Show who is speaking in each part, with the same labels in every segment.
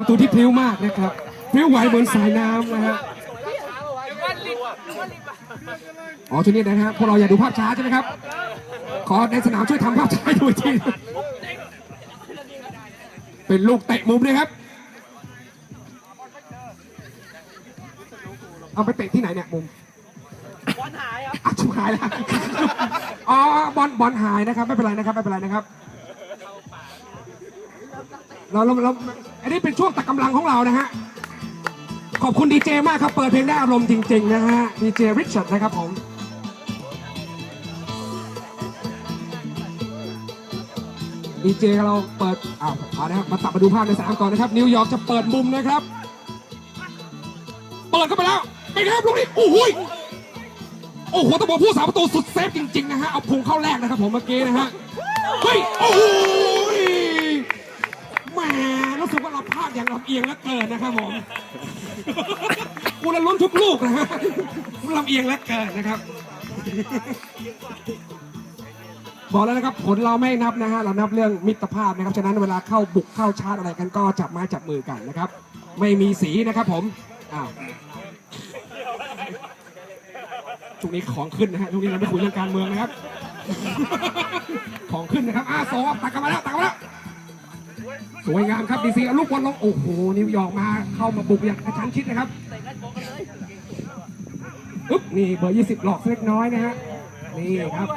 Speaker 1: ประตูที่พลิ้วมากนะครับพลิ้วไหวเหมือนสายน้ำนะฮะอ๋อทีนี้นะครับพวกเราอยากดูภาพช้าใช่ไหมครับ ขอในสนามช่วยทำภาพช้าให้ดูอีกทีเป็นลูกเตะมุมเลยครับ เอาไปเตะที่ไหนเนี่ยมุม
Speaker 2: บอลหายครับ
Speaker 1: อะชิบหายแล้วอ๋อบอลบอลหายนะครับไม่เป็นไรนะครับไม่เป็นไรนะครับ เราเราเราอันนี้เป็นช่วงตักกำลังของเรานะฮะ ขอบคุณดีเจมากครับ เปิดเพลงได้อารมณ์จริง ๆ นะฮะ ดีเจริชาร์ดนะครับผม ดีเจเราเปิด อ้าวเอานะครับ มาตัดมาดูภาพในสนามก่อนนะครับ นิวยอร์กจะเปิดมุมนะครับ เปิดเข้าไปแล้วเป็นไงครับลูกนี้โอ้โหยโอ้โหต้องบอกผู้สาประตูสุดเซฟจริง ๆ นะฮะ เอาพุงเข้าแรกนะครับผมเมื่อกี้นะฮะ เฮ้ย โอ้โห ภาพาดอย่างลำเอียงแล้วเกินนะครับผมกูละลุ้นทุกลูกนะฮะลำเอียงแล้วเกินนะครับ บอกแล้วนะครับผลเราไม่นับนะฮะเรานับเรื่องมิตรภาพนะครับ ฉะนั้นเวลาเข้าบุกเข้าชาร์จอะไรกันก็จับไม้จับมือกันนะครับ ไม่มีสีนะครับผมอ้าวช่วงนี้ของขึ้นนะฮะช่วงนี้เราไม่คุยเรื่องการเมืองนะครับ ของขึ้นนะครับอ้าโซตักกันมาแล้วตักกันมาแล้ว สวยงามครับดีซีเอาลูกบอลลงโอ้โหนิวยอร์กมาเข้ามาบุกอย่างกระชั้นชิดนะครับอึ๊บนี่เบอร์ 20 หลอกเล็กน้อยนะฮะนี่ครับ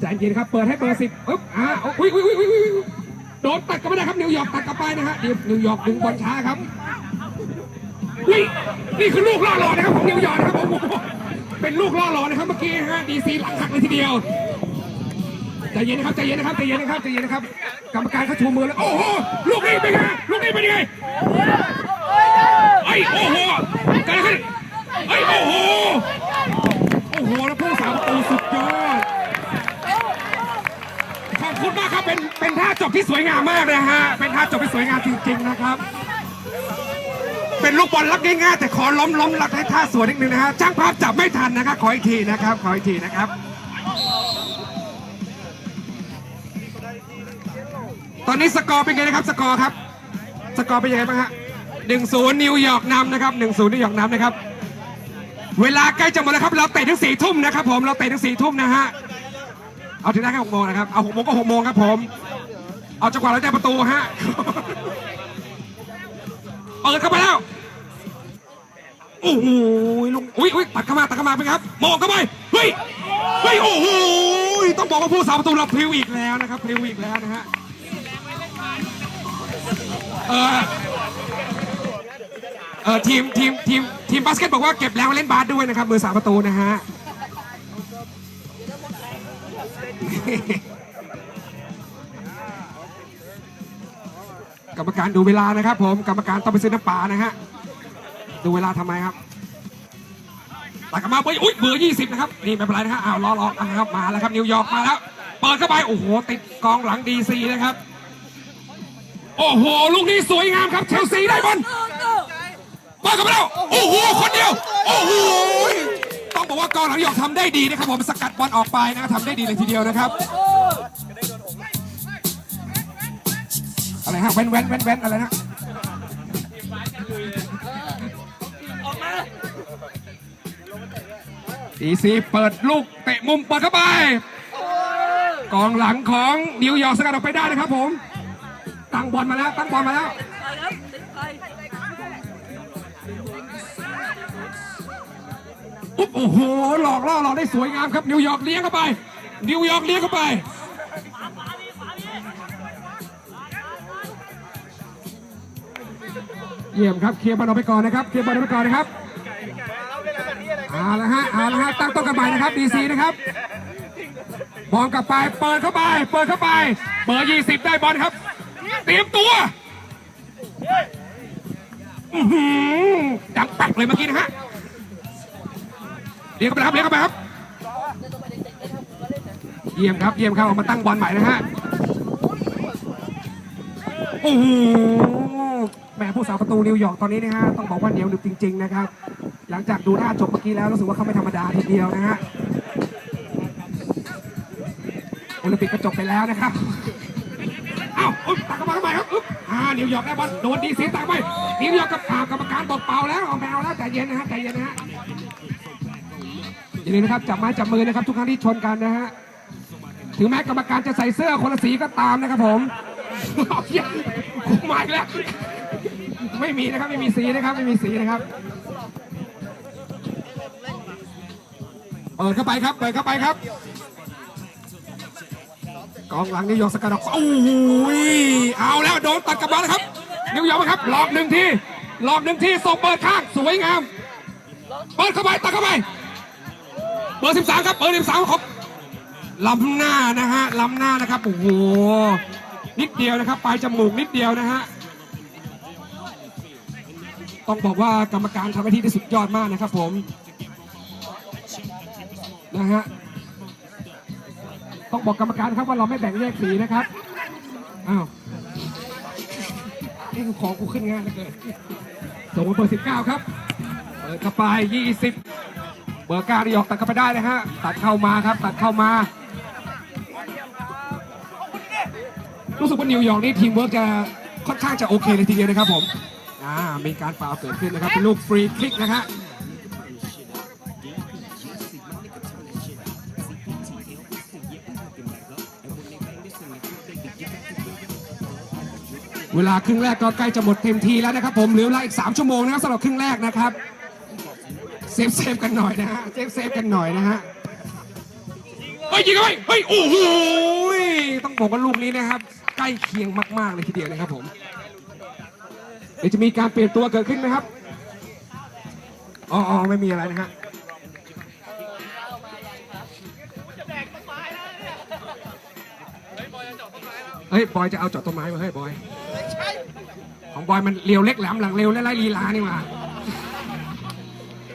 Speaker 1: ใจเย็นครับเปิดให้เบอร์ 10อึ๊บอ่าอุ้ยอุ้ยอุ้ยอุ้ยโดนตัดกันไม่ได้ครับนิวยอร์กตัดกลับไปนะฮะเดี๋ยวนิวยอร์กดึงบอลช้าครับอุ้ยนี่คือลูกล่อหลอนะครับของนิวยอร์กนะครับผมเป็นลูกล่อหลอนะครับเมื่อกี้ฮะดีซีหลังหักเลยทีเดียว ใจเย็นนะครับใจเย็นนะครับใจเย็นนะครับใจเย็นนะครับกรรมการเขาชูมือแล้วโอ้โหลูกนี้เป็นไงลูกนี้เป็นไงไอ้โอ้โหกันขึ้นไอ้โอ้โหโอ้โหแล้วผู้สาประตูสุดยอดขอบคุณมากครับเป็นเป็นท่าจบที่สวยงามมากนะฮะเป็นท่าจบที่สวยงามจริงๆนะครับ เป็นลูกบอลรักง่ายๆแต่ขอล้มล้มรักให้ท่าสวยนิดนึงนะฮะช่างภาพจับไม่ทันนะครับขออีกทีนะครับขออีกทีนะครับ อนนี้สกอร์เป็นไงนะครับ สกอร์ครับ สกอร์เป็นยังไงบ้างฮะหนึ่งศูนย์นิวยอร์กนำนะครับหนึ่งศูนย์นิวยอร์กนำนะครับ เวลาใกล้จะหมดแล้วครับเราเตะถึงสี่ทุ่มนะครับ ผมเราเตะถึงสี่ทุ่มนะฮะเอาถึงได้แค่หกโมงนะครับเอาหกโมงก็หกโมงครับ ผม เอาจังหวะเราได้ประตูฮะเปิดเข้าไปแล้วโอ้โหลุงอุ้ยอุ้ยตัดเข้ามาตัดเข้ามาเป็นครับมองเข้าไปเฮ้ยเฮ้ยโอ้โหต้องบอกว่าผู้สาประตูเราพลิวอีกแล้วนะครับพลิวอีกแล้วนะฮะ เออเออทีมทีมทีมทีมบาสเกตบอกว่าเก็บแล้วเล่นบาสด้วยนะครับมือสาประตูนะฮะกรรมการดูเวลานะครับ ผมกรรมการต้องไปซื้อน้ำปลานะฮะดูเวลาทำไมครับตักลับมาเบอร์อุ้ยเบอร์ยี่สิบนะครับนี่ไม่เป็นไรนะฮะอ้าวรอรอนะครับมาแล้วครับนิวยอร์กมาแล้วเปิดเข้าไปโอ้โหติดกองหลังดีซีนะครับ โอ้โห ลูกนี้สวยงามครับเชลซีได้บอลเปิดเข้าโอ้โห คนเดียว โอ้โห ต้องบอกว่ากองหลังยอร์กทำได้ดีนะครับผมสกัดบอลออกไปนะทำได้ดีเลยทีเดียวนะครับ อะไรฮะแว้นแว้นแว้นแว้นอะไรนะ
Speaker 2: อี
Speaker 1: ซีเปิดลูกเตะมุมเปิดเข้าไป กองหลังของนิวยอร์กสกัดออกไปได้นะครับผม ตั้งบอลมาแล้ว ตั้งบอลมาแล้วโอ้โห หลอกล่อเราได้สวยงามครับ นิวยอร์กเลี้ยงเข้าไป นิวยอร์กเลี้ยงเข้าไปเยี่ยมครับ เคลียร์บอลออกไปก่อนนะครับ เคลียร์บอลออกไปก่อนนะครับเอาละฮะเอาละฮะ ตั้งต้นกันใหม่นะครับดีซีนะครับบอลกลับไป เปิดเข้าไป เปิดเข้าไป เบอร์ยี่สิบได้บอลครับ รียมตัวดังปักเลยเมื่อกี้นะฮะเลี้ยงเข้าไปครับเลี้ยงเข้าไปครับ เยี่ยมครับ เยี่ยมครับเอามาตั้งบอลใหม่นะฮะโอ้โหแหม่ผู้สาวประตูนิวยอร์กตอนนี้นะฮะต้องบอกว่าเหนียวหนึบจริง ๆ นะครับ หลังจากดูหน้าจบเมื่อกี้แล้วรู้สึกว่าเขาไม่ธรรมดาทีเดียวนะฮะโอลิมปิกก็จบไปแล้วนะครับ อ้าอุ๊ยตักเข้ามาทำไมครับอ่านิวยอร์กได้บอลโดนดีซีตักไปนิวยอร์กกับอ่ากรรมการตกเป่าแล้วเอาแมวแล้วใจเย็นนะฮะใจเย็นนะฮะอย่าลืมนะครับจับไม้จับมือนะครับ ทุกครั้งที่ชนกันนะฮะถึงแม้กรรมการจะใส่เสื้อคนละสีก็ตามนะครับผมเอาเหี้ยกูมาอีกแล้วไม่มีนะครับไม่มีสีนะครับไม่มีสีนะครับเปิดเข้าไปครับเปิดเข้าไปครับ กองหลังนิวยอร์กสกัดออกโอ้โหเอาแล้วโดนตัดกลับมาแล้วครับ นิวยอร์กครับหลอกหนึ่งทีหลอกหนึ่งทีส่งเปิดข้างสวยงามเปิดเข้าไปตัดเข้าไปเบอร์สิบสามครับเบอร์สิบสามครับล้ำหน้านะฮะล้ำหน้านะครับโอ้โหนิดเดียวนะครับ ปลายจมูกนิดเดียวนะฮะต้องบอกว่ากรรมการทำหน้าที่ได้สุดยอดมากนะครับผมนะฮะ ต้องบอกกรรมการครับว่าเราไม่แบ่งแยกสีนะครับอ้าวนี่ของกูขึ้นงานเหลือเกินส่งมาเบอร์19ครับเปิดเข้าไป20เบอร์9ที่ออกตัดเข้าไปได้นะฮะตัดเข้ามาครับ ตัดเข้ามา รู้สึกว่านิวยอร์กนี่ทีมเวิร์กจะค่อนข้างจะโอเคเลยทีเดียวนะครับผมอ่ามีการฟาวเกิดขึ้นนะครับเป็นลูกฟรีคลิกนะฮะ เวลาครึ่งแรกก็ใกล้จะหมดเต็มทีแล้วนะครับ ผมเหลือเวลาอีก 3 ชั่วโมงนะครับสำหรับครึ่งแรกนะครับเซฟเซฟกันหน่อยนะฮะเซฟเซฟกันหน่อยนะฮะเฮ้ยยิงเข้าไปเฮ้ยโอ้โหต้องบอกว่าลูกนี้นะครับ ใกล้เคียงมาก ๆ เลยทีเดียวนะครับผมเดี๋ยวจะมีการเปลี่ยนตัวเกิดขึ้นไหมครับอ๋อไม่มีอะไรนะฮะเฮ้ยบอยจะเอาจาะต้นไม้มาเฮ้ยบอย ของบอยมันเรียวเล็กแหลมหลังเร็วและไล่ลีลานี่หว่า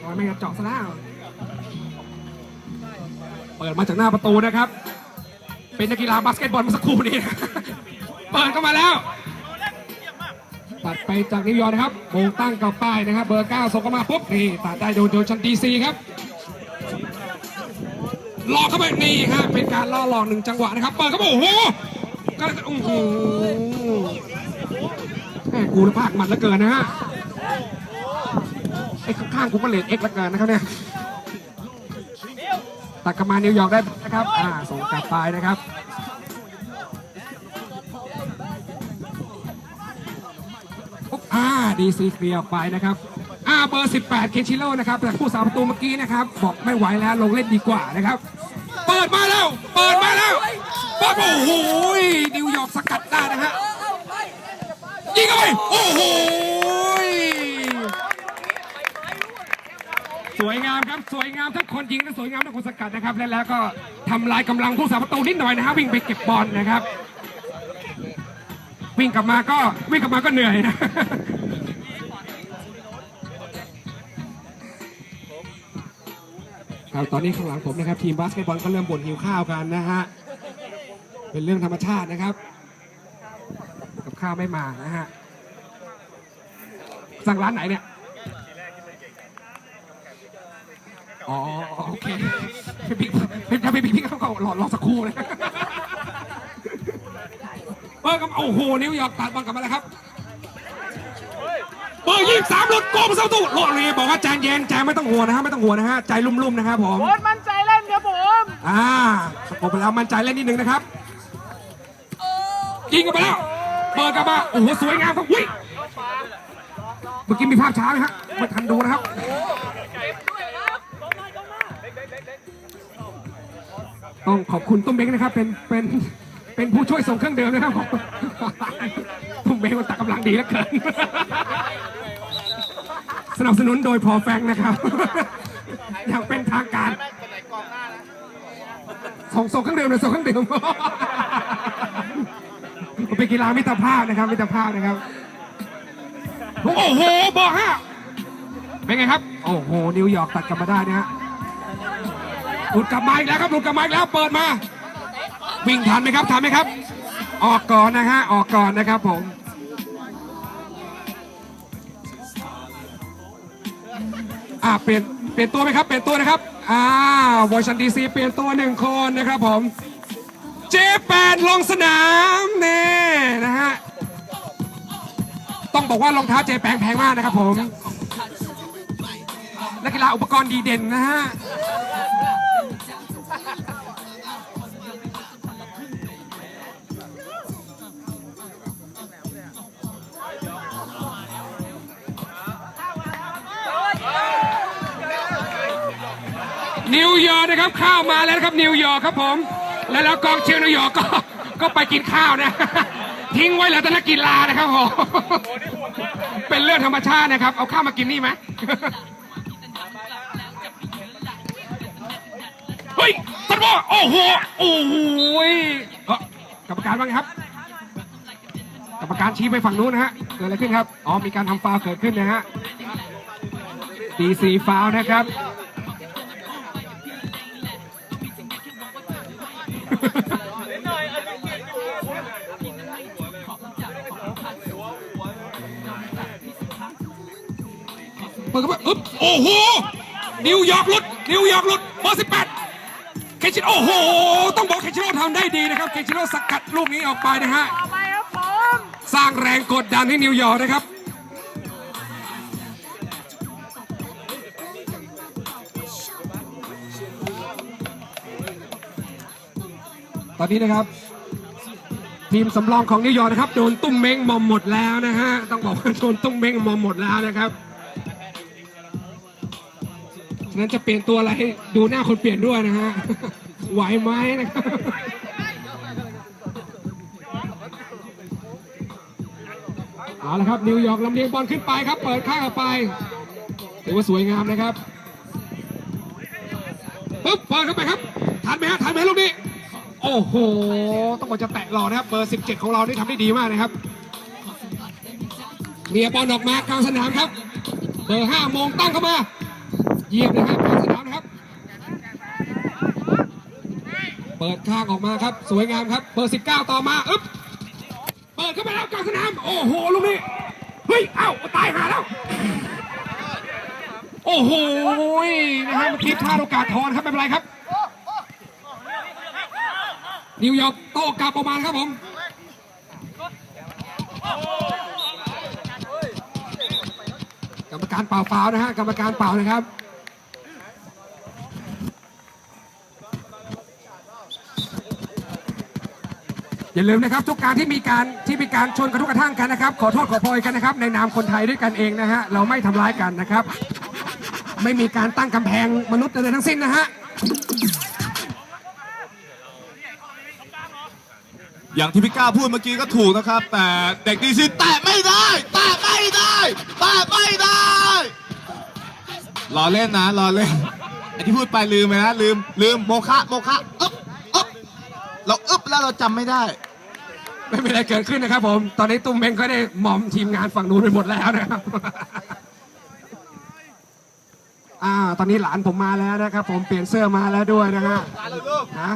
Speaker 1: บอยไม่งั้นเจาะซะแล้วเปิดมาจากหน้าประตูนะครับ เป็นนักกีฬาบาสเกตบอลเมื่อสักครู่นี้ เปิดเข้ามาแล้ว ตัดไปจากนิวยอร์กนะครับโมงตั้งกับป้ายนะครับ เบอร์เก้าส่งเข้ามาปุ๊บนี่ตัดได้โดนโดนชันดีซีครับหลอกเข้าไปนี่ฮะเป็นการล่อหลอกหนึ่งจังหวะนะครับ เปิดเข้าไปโอ้โหก็โอ้โห แม่กูภาคมันลือเกินนะฮะไอ้ข้างๆกูก็เลนเอ็กลือเกินนะครับเนี่ยตัดกมานิวยอร์กได้นะครับอ่าส่งกลับไปนะครับปุ๊บอ่าดีซีเคลียร์ออกไปนะครับอ่าเบอร์ 18 เคชิโร่นะครับแต่ผู้สาประตูเมื่อกี้นะครับ บอกไม่ไหวแล้วลงเล่นดีกว่านะครับ เปิดมาแล้ว เปิดมาแล้ว โอ้โหนิวยอร์กสกัดได้นะฮะ ยิงเข้าไปโอ้โหสวยงามครับสวยงามทั้งคนยิงและสวยงามทั้งคนสกัดนะครับ และแล้วก็ทำลายกำลังผู้สาประตูนิดหน่อยนะฮะวิ่งไปเก็บบอลนะครับ วิ่งกลับมาก็วิ่งกลับมาก็เหนื่อยนะครับตอนนี้ข้างหลังผมนะครับ ทีมบาสเกตบอลก็เริ่มบ่นหิวข้าวกันนะฮะ เป็นเรื่องธรรมชาตินะครับ ข้าวไม่มานะฮะ สั่งร้านไหนเนี่ย อ๋อโอเคพี่พี่ถ้าพี่พี่พี่เขาก็รอรอสักครู่เลยเบอร์กับโอ้โหนิวยอร์กตัดบอลกลับมาแล้วครับเบอร์ยี่สามหลุดโกงประตูโรลีบอกว่าใจเย็นใจไม่ต้องห่วงนะฮะไม่ต้องห่วงนะฮะใจลุ่มๆนะครับผม
Speaker 2: โค้ชมั่นใจเล่นครับผม
Speaker 1: อ่าสกบไปแล้วมั่นใจเล่นนิดนึงนะครับยิงกันไปแล้ว เปิดกลับมาโอ้โหสวยงามครับวิ่งเมื่อกี้มีภาพช้าไหมฮะไม่ทันดูนะครับต้องขอบคุณตุ้มเบ้งนะครับ เป็นเป็นเป็นผู้ช่วยส่งเครื่องเดิมนะครับตุ้มเบ้งมันตักกำลังดีเหลือเกินสนับสนุนโดยพอแฟงนะครับ อย่างเป็นทางการส่งส่งเครื่องเดื่มเลยส่งเครื่องเดื่ม กีฬามิตรภาพนะครับ มิตรภาพนะครับ โอ้โหบอกฮะเป็นไงครับ โอ้โห นิวยอร์กตัดกลับมาได้นะฮะหลุดกลับมาอีกแล้วครับหลุดกลับมาอีกแล้ว เปิดมา วิ่งทันไหมครับทันไหมครับ ออกก่อนนะฮะ ออกก่อนนะครับผมอ่าเปลี่ยนเปลี่ยนตัวไหมครับ เปลี่ยนตัวนะครับ อ่าวอชันดีซีเปลี่ยนตัวหนึ่งคนนะครับผม เจแปดลงสนามนี่นะฮะ ต้องบอกว่ารองเท้าเจแปงแพงมากนะครับผมนักกีฬาอุปกรณ์ดีเด่นนะฮะนิวยอร์กนะครับ ข้าวมาแล้วครับนิวยอร์กครับผม แล้วแล้วกองเชียร์นิวยอร์กก็ก็ไปกินข้าวนะ ทิ้งไว้เหลือแต่นักกีฬานะครับผมเป็นเรื่องธรรมชาตินะครับ เอาข้าวมากินนี่ไหมเฮ้ยตัดบอโอ้โหโอ้โหยเอ้อกรรมการว่าไงครับ กรรมการชี้ไปฝั่งนู้นนะฮะเกิดอะไรขึ้นครับ อ๋อมีการทำฟาวเกิดขึ้นนะฮะดีซีฟาวนะครับ เปิดเข้าไปอึ๊บโอ้โห นิวยอร์กหลุด นิวยอร์กหลุดเบอร์สิบแปดเคชิโนโอ้โห ต้องบอกเคชิโนทำได้ดีนะครับเคชิโนสกัดลูกนี้ออกไปนะฮะ
Speaker 2: ต่อไปครับผม
Speaker 1: สร้างแรงกดดันให้นิวยอร์กนะครับ ตอนนี้นะครับ ทีมสำรองของนิวยอร์กนะครับโดนตุ้มเม้งมอมหมดแล้วนะฮะต้องบอกว่าโดนตุ้มเม้งมอมหมดแล้วนะครับฉะนั้นจะเปลี่ยนตัวอะไรดูหน้าคนเปลี่ยนด้วยนะฮะไหวไหมนะครับเอาละครับนิวยอร์กลำเลียงบอลขึ้นไปครับ เปิดข้างออกไปถือว่าสวยงามนะครับปึ๊บเปิดเข้าไปครับทันไหมฮะทันไหมลูกนี้ โอ้โห ต้องบอกจะแตะหล่อนะครับ เบอร์ 17 ของเรานี่ทำได้ดีมากนะครับ เมียบอลออกมากลางสนามครับ เบอร์5โมงตั้งเข้ามา เยี่ยมเลยครับกลางสนามนะครับ เปิดข้างออกมาครับ สวยงามครับ เบอร์ 19 ต่อมา อึ๊บ เปิดเข้าไปแล้วกลางสนาม โอ้โห ลูกนี้ เฮ้ย เอ้า ตายหาแล้ว โอ้โห นะฮะเมื่อกี้พลาดโอกาสทอนครับ ไม่เป็นไรครับ นิวยอร์กโต้กลับประมาณครับผมกรรมการเป่าฟาวนะฮะกรรมการเป่านะครับอย่าลืมนะครับทุกการที่มีการที่มีการชนกระทุกกระทั่งกันนะครับ ขอโทษขอโพยกันนะครับ ในนามคนไทยด้วยกันเองนะฮะเราไม่ทำร้ายกันนะครับ ไม่มีการตั้งกำแพงมนุษย์ใดๆทั้งสิ้นนะฮะ
Speaker 3: อย่างที่พี่ก้าพูดเมื่อกี้ก็ถูกนะครับ แต่เด็กดีซีแตะไม่ได้แตะไม่ได้แตะไม่ได้รอเล่นนะรอเล่นไอ้ที่พูดไปลืมไปนะลืมลืมโมคะโมคะอึ๊บอึ๊บเราอึ๊บแล้วเราจำไม่ได้
Speaker 1: ไม่มีอะไรเกิดขึ้นนะครับผม ตอนนี้ตุ้มเมงก็ได้หมอมทีมงานฝั่งนู้นไปหมดแล้วนะครับ อ่า ตอนนี้หลานผมมาแล้วนะครับผม เปลี่ยนเสื้อมาแล้วด้วยนะฮะ
Speaker 3: มาเลยลูก
Speaker 1: ฮะ